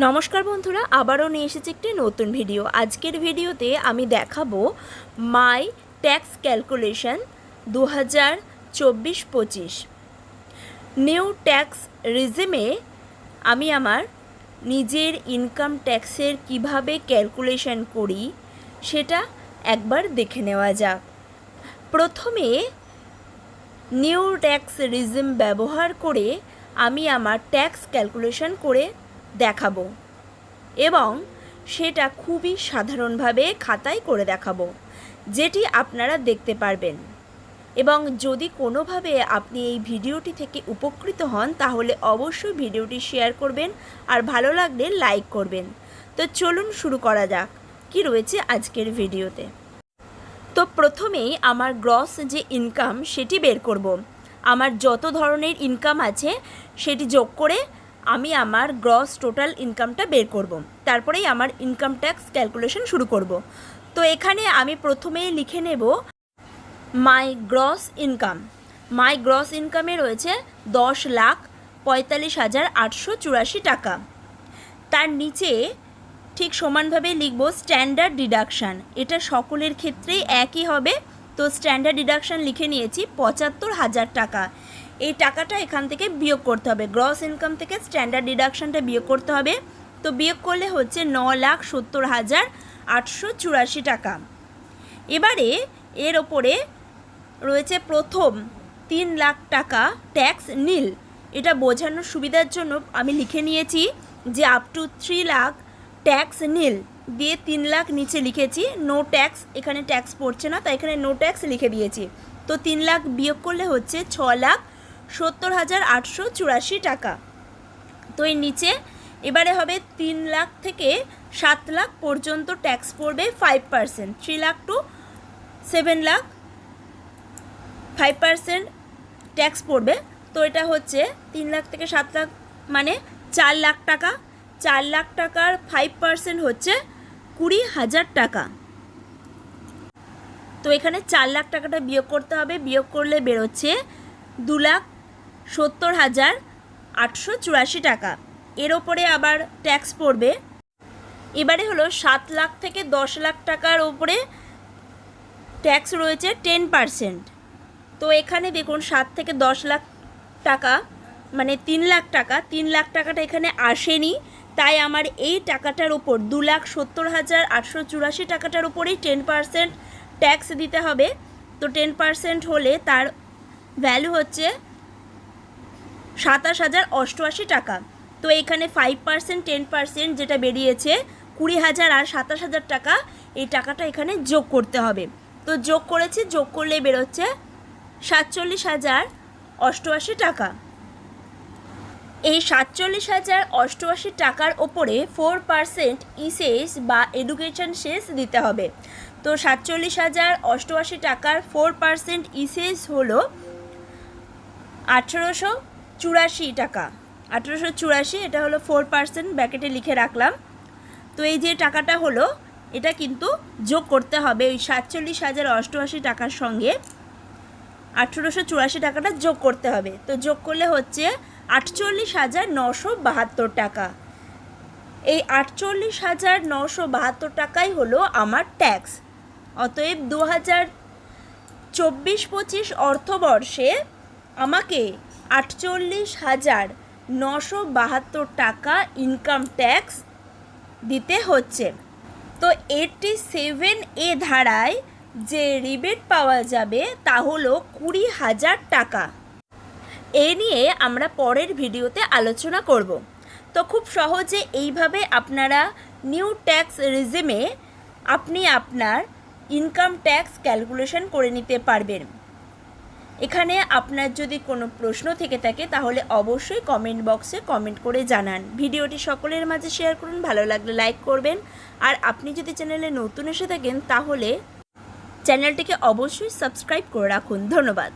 নমস্কার বন্ধুরা, আবারও নিয়ে এসেছি একটি নতুন ভিডিও। আজকের ভিডিওতে আমি দেখাবো মাই ট্যাক্স ক্যালকুলেশন দু হাজার চব্বিশ পঁচিশ। নিউ ট্যাক্স রিজিমে আমি আমার নিজের ইনকাম ট্যাক্সের কীভাবে ক্যালকুলেশন করি, সেটা একবার দেখে নেওয়া যাক। প্রথমে নিউ ট্যাক্স রিজিম ব্যবহার করে আমি আমার ট্যাক্স ক্যালকুলেশন করে দেখাবো। এবং সেটা খুবই সাধারণভাবে খাতায় করে দেখাবো, যেটি আপনারা দেখতে পারবেন। এবং যদি কোনোভাবে আপনি এই ভিডিওটি থেকে উপকৃত হন, তাহলে অবশ্যই ভিডিওটি শেয়ার করবেন আর ভালো লাগলে লাইক করবেন। তো চলুন শুরু করা যাক, কি রয়েছে আজকের ভিডিওতে। তো প্রথমেই আমার গ্রস যে ইনকাম, সেটি বের করব। আমার যত ধরনের ইনকাম আছে, সেটি যোগ করে আমি আমার গ্রস টোটাল ইনকামটা বের করব। তারপরেই আমার ইনকাম ট্যাক্স ক্যালকুলেশন শুরু করব। তো এখানে আমি প্রথমেই লিখে নেব my gross income my gross ইনকামে রয়েছে দশ লাখ পঁয়তাল্লিশ হাজার আটশো চুরাশি টাকা। তার নিচে ঠিক সমানভাবে লিখব স্ট্যান্ডার্ড ডিডাকশান এটা সকলের ক্ষেত্রেই একই হবে। তো স্ট্যান্ডার্ড ডিডাকশান লিখে নিয়েছি পঁচাত্তর হাজার টাকা। এই টাকাটা এখান থেকে বিয়োগ করতে হবে। গ্রস ইনকাম থেকে স্ট্যান্ডার্ড ডিডাকশানটা বিয়োগ করতে হবে। তো বিয়োগ করলে হচ্ছে ন লাখ সত্তর হাজার আটশো চুরাশি টাকা। এবারে এর ওপরে রয়েছে প্রথম তিন লাখ টাকা ট্যাক্স নীল। এটা বোঝানোর সুবিধার জন্য আমি লিখে নিয়েছি যে up to three lakh tax nil. দিয়ে তিন লাখ নিচে লিখেছি নো ট্যাক্স এখানে ট্যাক্স পড়ছে না, তাই এখানে নো ট্যাক্স লিখে দিয়েছি। তো তিন লাখ বিয়োগ করলে হচ্ছে ছ লাখ সত্তর হাজার আটশো চুরাশি টাকা। তো এর নিচে এবারে হবে তিন লাখ থেকে সাত লাখ পর্যন্ত ট্যাক্স পড়বে five percent three lakh to seven lakh five percent tax পড়বে। তো এটা হচ্ছে তিন লাখ থেকে সাত লাখ মানে চার লাখ টাকা। চার লাখ টাকার ফাইভ পার্সেন্ট হচ্ছে কুড়ি হাজার টাকা। তো এখানে চার লাখ টাকাটা বিয়োগ করতে হবে। বিয়োগ করলে বেরোচ্ছে দু লাখ সত্তর হাজার আটশো চুরাশি টাকা। এর ওপরে আবার ট্যাক্স পড়বে। এবারে হলো সাত লাখ থেকে দশ লাখ টাকার ওপরে ট্যাক্স রয়েছে টেন পারসেন্ট তো এখানে দেখুন, সাত থেকে দশ লাখ টাকা মানে তিন লাখ টাকা, তিন লাখ টাকাটা এখানে আসেনি। তাই আমার এই টাকাটার ওপর দু লাখ সত্তর হাজার আটশো চুরাশি টাকাটার ওপরেই টেন পারসেন্ট ট্যাক্স দিতে হবে। তো টেন পারসেন্ট হলে তার ভ্যালু হচ্ছে সাতাশ হাজার অষ্টআশি টাকা। তো এখানে ফাইভ পার্সেন্ট টেন পার্সেন্ট যেটা বেরিয়েছে, কুড়ি হাজার আর সাতাশ হাজার টাকা, এই টাকাটা এখানে যোগ করতে হবে। তো যোগ করেছি, যোগ করলে বেরোচ্ছে সাতচল্লিশ হাজার অষ্টআশি টাকা। এই সাতচল্লিশ হাজার অষ্টআশি টাকার ওপরে ফোর পার্সেন্ট ইসেস বা এডুকেশন শেষ দিতে হবে। তো সাতচল্লিশ হাজার অষ্টআশি টাকার ফোর পার্সেন্ট ইসেস হলো আঠেরোশো চুরাশি টাকা। আঠেরোশো চুরাশি, এটা হলো ফোর পার্সেন্ট ব্যাকেটে লিখে রাখলাম। তো এই যে টাকাটা হলো, এটা কিন্তু যোগ করতে হবে ওই সাতচল্লিশ হাজার অষ্টআশি টাকার সঙ্গে। আঠেরোশো চুরাশি টাকাটা যোগ করতে হবে। তো যোগ করলে হচ্ছে আটচল্লিশ হাজার নশো বাহাত্তর টাকা। এই আটচল্লিশ হাজার নশো বাহাত্তর টাকাই হলো আমার ট্যাক্স অতএব দু হাজার চব্বিশ পঁচিশ অর্থবর্ষে আমাকে আটচল্লিশ হাজার নশো বাহাত্তর টাকা ইনকাম ট্যাক্স দিতে হচ্ছে। তো এইটটি সেভেন এ ধারায় যে রিবেট পাওয়া যাবে তা হলো কুড়ি হাজার টাকা। এ নিয়ে আমরা পরের ভিডিওতে আলোচনা করব। তো খুব সহজে এইভাবে আপনারা নিউ ট্যাক্স রিজিমে আপনি আপনার ইনকাম ট্যাক্স ক্যালকুলেশন করে নিতে পারবেন। এখানে আপনার যদি কোনো প্রশ্ন থেকে থাকে, তাহলে অবশ্যই কমেন্ট বক্সে কমেন্ট করে জানান। ভিডিওটি সকলের মাঝে শেয়ার করুন, ভালো লাগলে লাইক করবেন। আর আপনি যদি চ্যানেলে নতুন এসে থাকেন, তাহলে চ্যানেলটিকে অবশ্যই সাবস্ক্রাইব করে রাখুন। ধন্যবাদ।